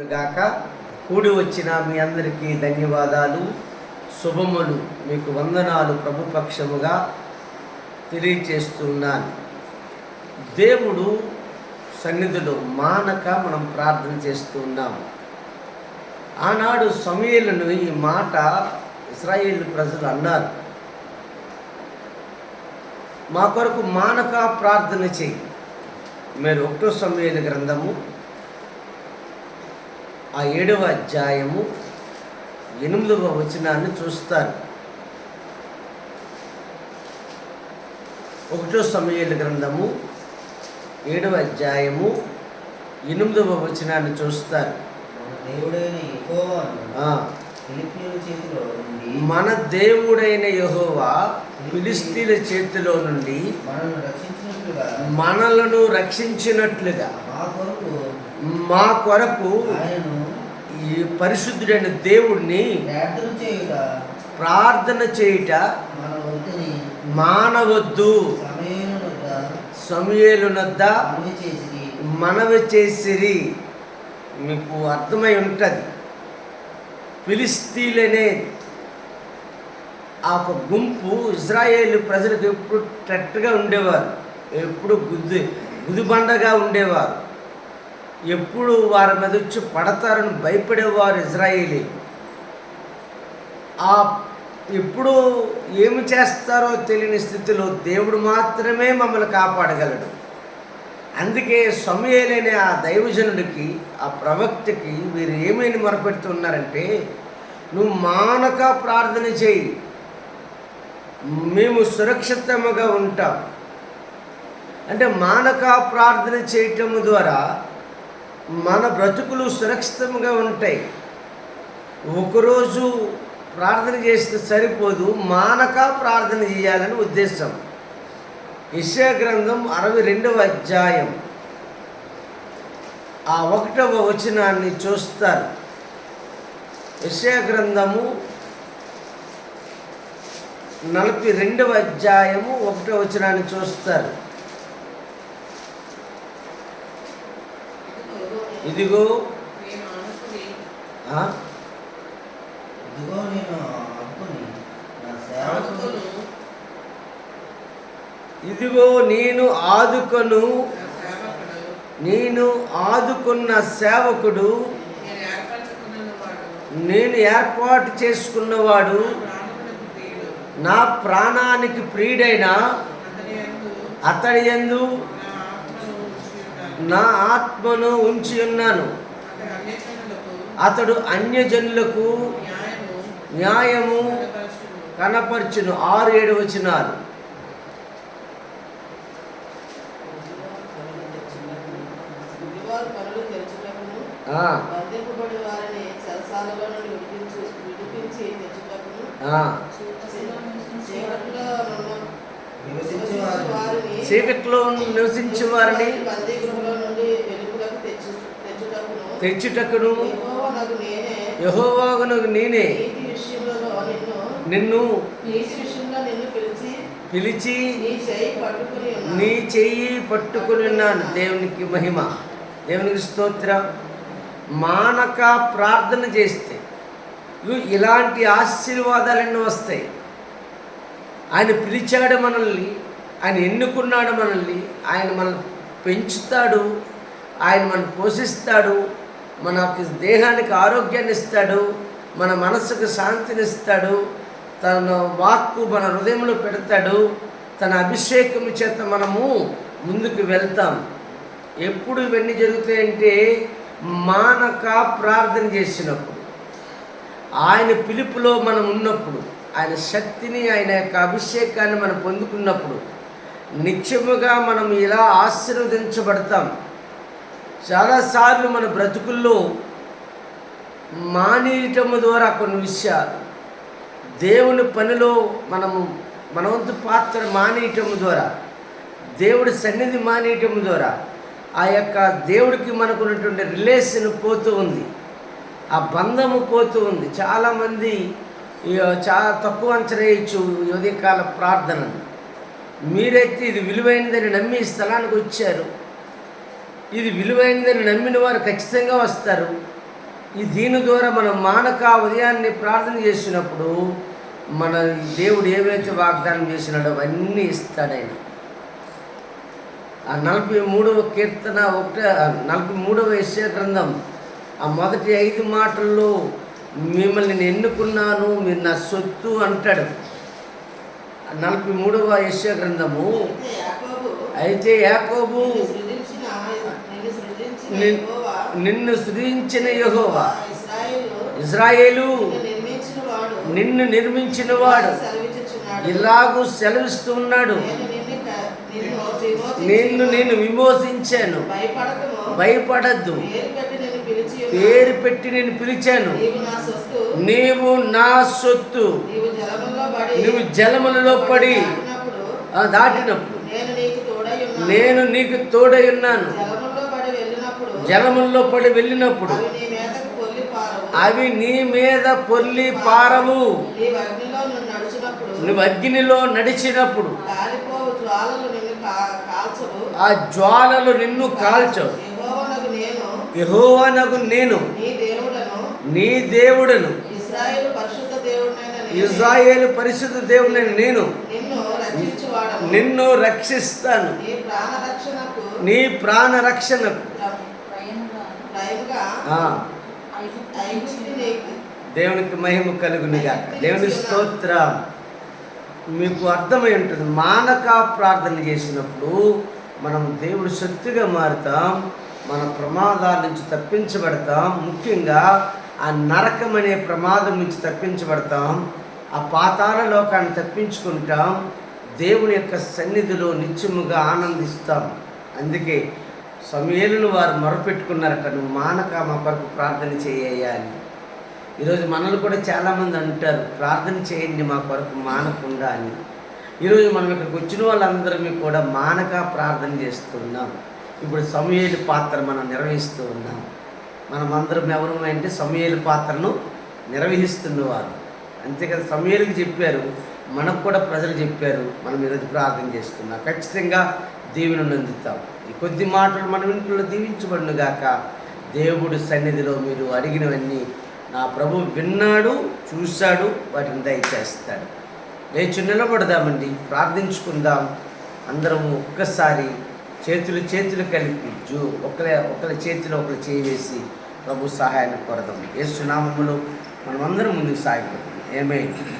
గాక కూడి వచ్చిన మీ అందరికీ ధన్యవాదాలు. శుభములు. మీకు వందనాలు ప్రభుపక్షముగా తెలియచేస్తున్నాను. దేవుడు సన్నిధిలో మానక మనం ప్రార్థన చేస్తున్నాం. ఆనాడు సమయలను ఈ మాట ఇస్రాయేల్ ప్రజలు అన్నారు. మా కొరకు మానక ప్రార్థన చేయి. మీరు ఒకటో సమయాల గ్రంథము ఆ ఏడవ అధ్యాయము ఎనిమిదవ వచనాన్ని చూస్తారు. ఒకటో సమయాల గ్రంథము ఏడవ అధ్యాయము ఎనిమిదవ వచనాన్ని చూస్తారు. మన దేవుడైన యెహోవా ఫిలిస్తీన్ల చేతిలో నుండి మనల్ని రక్షించినట్లుగా మనలను రక్షించినట్లుగా మా కొరకు మా కొరకు ఈ పరిశుద్ధుడైన దేవుణ్ణి ప్రార్థన చేయుట. మానవద్దు సమయం వద్ద సమయలునద్ద మనవి చేసి మనవి చేసిరి. మీకు అర్థమై ఉంటుంది. ఫిలిస్తీన్లనే ఆ ఒక గుంపు ఇజ్రాయేల్ ప్రజలకు ఎప్పుడు టట్టుగా ఉండేవారు. ఎప్పుడు గుద్దు గుదిబండగా ఉండేవారు. ఎప్పుడు వారి మీద వచ్చి పడతారని భయపడేవారు ఇజ్రాయేలీ. ఆ ఎప్పుడు ఏమి చేస్తారో తెలియని స్థితిలో దేవుడు మాత్రమే మమ్మల్ని కాపాడగలడు. అందుకే సమయలేని ఆ దైవజనుడికి ఆ ప్రవక్తకి వీరు ఏమేమి మొరపెడుతున్నారంటే నువ్వు మానక ప్రార్థన చేయి. మేము సురక్షితముగా ఉంటాం. అంటే మానక ప్రార్థన చేయటం ద్వారా మన బ్రతుకులు సురక్షితంగా ఉంటాయి. ఒకరోజు ప్రార్థన చేస్తే సరిపోదు మానక ప్రార్థన చేయాలని ఉద్దేశం. యెషయా గ్రంథం అరవై రెండవ అధ్యాయం. ఆ ఒకటవ వచనాన్ని చూస్తారు. యెషయా గ్రంథము నలభై రెండవ అధ్యాయము ఒకటవ వచనాన్ని చూస్తారు. ఇదిగో. ఇదిగో నేను అనుకుని. నా ఆదుకొను ఇదిగో నేను ఆదుకొను. నేను ఆదుకున్న సేవకుడు. నేను ఏర్పాటు చేసుకున్నవాడు. నా ప్రాణానికి ప్రియుడైన అతడి యందు నా ఆత్మను ఉంచి ఉన్నాను. అతడు అన్యజనులకు న్యాయము న్యాయము కనపరచును. ఆరు ఏడు వచనాలు ఆ, చీకట్లో నివసించే వారిని తెచ్చుటకును. యహోవాగునకు నేనే. నిన్ను పిలిచి నీ చెయ్యి పట్టుకుని ఉన్నాను. దేవునికి మహిమ. దేవునికి స్తోత్రం. మానక ప్రార్థన చేస్తే. ఇలాంటి ఆశీర్వాదాలన్నీ వస్తాయి. ఆయన పిలిచాడు మనల్ని ఆయన ఎన్నుకున్నాడు మనల్ని ఆయన మనల్ని పెంచుతాడు ఆయన మనం పోషిస్తాడు మనకి దేహానికి ఆరోగ్యాన్ని ఇస్తాడు మన మనసుకు శాంతినిస్తాడు తన వాక్కు మన హృదయంలో పెడతాడు తన అభిషేకం చేత మనము ముందుకు వెళ్తాం. ఎప్పుడు ఇవన్నీ జరుగుతాయంటే మానక ప్రార్థన చేసినప్పుడు ఆయన పిలుపులో మనం ఉన్నప్పుడు. ఆయన శక్తిని ఆయన యొక్క అభిషేకాన్ని మనం పొందుకున్నప్పుడు నిత్యముగా మనం ఇలా ఆశీర్వదించబడతాం. చాలాసార్లు మన బ్రతుకుల్లో మానేయటము ద్వారా కొన్ని విషయాలు దేవుని పనిలో మనము మన వంతు పాత్ర మానేయటం ద్వారా దేవుడి సన్నిధి మానేయటం ద్వారా ఆ యొక్క దేవుడికి మనకున్నటువంటి రిలేషన్ పోతూ ఉంది ఆ బంధము పోతూ ఉంది. చాలామంది చాలా తక్కువ అంచనా వేయచ్చు ఉదయకాల ప్రార్థనను మీరైతే ఇది విలువైనదని నమ్మి ఈ స్థలానికి వచ్చారు. ఇది విలువైనదని నమ్మిన వారు ఖచ్చితంగా వస్తారు. ఈ దీని ద్వారా మనం మానక ఉదయాన్నే ప్రార్థన చేసినప్పుడు మన దేవుడు ఏవైతే వాగ్దానం చేసినాడో అవన్నీ ఇస్తాడు ఆ నలభై మూడవ కీర్తన ఒకటే నలభై మూడవ యశ్య గ్రంథం ఆ మొదటి ఐదు మాటల్లో మిమ్మల్ని నేను ఎన్నుకున్నాను మీరు నా సొత్తు అంటాడు. నలభై మూడవ యశ్య గ్రంథము. అయితే యాకోబు నిన్ను సృజించిన యహోవా నిన్ను ఇజ్రాయేలు నిన్ను నిర్మించిన వాడు ఇలాగూ సెలవిస్తూ ఉన్నాడు నిన్ను నేను విమోచించాను. భయపడద్దు. పేరు పెట్టి నేను పిలిచాను. నీవు నా సొత్తు. నువ్వు జలములలో పడి దాటినప్పుడు నేను నీకు తోడై ఉన్నాను. జలముల్లో పడి వెళ్ళినప్పుడు అవి నీ మీద పొల్లి పారవు. నువ్వు అగ్నిలో నడిచినప్పుడు ఆ జ్వాలలు నిన్ను కాల్చవు. యెహోవానగు నేను. నీ దేవుడను. ఇజ్రాయేలు పరిశుద్ధ దేవుడని నేను. నిన్ను రక్షిస్తాను. నీ ప్రాణ రక్షణకు దేవునికి మహిమ కలుగునిగా దేవుని స్తోత్రం. మీకు అర్థమై ఉంటుంది. మానక ప్రార్థన చేసినప్పుడు మనం దేవుడు శక్తిగా మారుతాం. మన ప్రమాదాల నుంచి తప్పించబడతాం. ముఖ్యంగా ఆ నరకం అనే ప్రమాదం నుంచి తప్పించబడతాం. ఆ పాతాల లోకాన్ని తప్పించుకుంటాం. దేవుని యొక్క సన్నిధిలో నిత్యముగా ఆనందిస్తాం. అందుకే సమయలను వారు మొరపెట్టుకున్నారట నువ్వు మానక మా కొరకు ప్రార్థన చేయ్యా అని. ఈరోజు మనల్ని కూడా చాలామంది అంటారు ప్రార్థన చేయండి మా కొరకు మానకుండా అని. ఈరోజు మనం ఇక్కడికి వచ్చిన వాళ్ళందరమీ కూడా మానక ప్రార్థన చేస్తున్నాం. ఇప్పుడు సమయలు పాత్ర మనం నిర్వహిస్తూ ఉన్నాం. మనం అందరం ఎవరు అంటే సమయలు పాత్రను నిర్వహిస్తున్నవారు. అంతేకాదు సమయలకు చెప్పారు మనకు కూడా ప్రజలు చెప్పారు మనం ఈరోజు ప్రార్థన చేస్తున్నాం. ఖచ్చితంగా దేవుని నందుతాం. ఈ కొద్ది మాటలు మన ఇంట్లో దీవించబడును గాక దేవుడి సన్నిధిలో మీరు అడిగినవన్నీ నా ప్రభు విన్నాడు చూశాడు వాటిని దయచేస్తాడు. లేచి నిలబడదామండి ప్రార్థించుకుందాం. అందరం ఒక్కసారి చేతులు చేతులు కలిపి జూ ఒకరి ఒకరి చేతిలో ఒకరు చేసి ప్రభు సహాయాన్ని కొరదాం. ఏసునామములో మనమందరం ముందుకు సాగిపోతాం ఏమైంది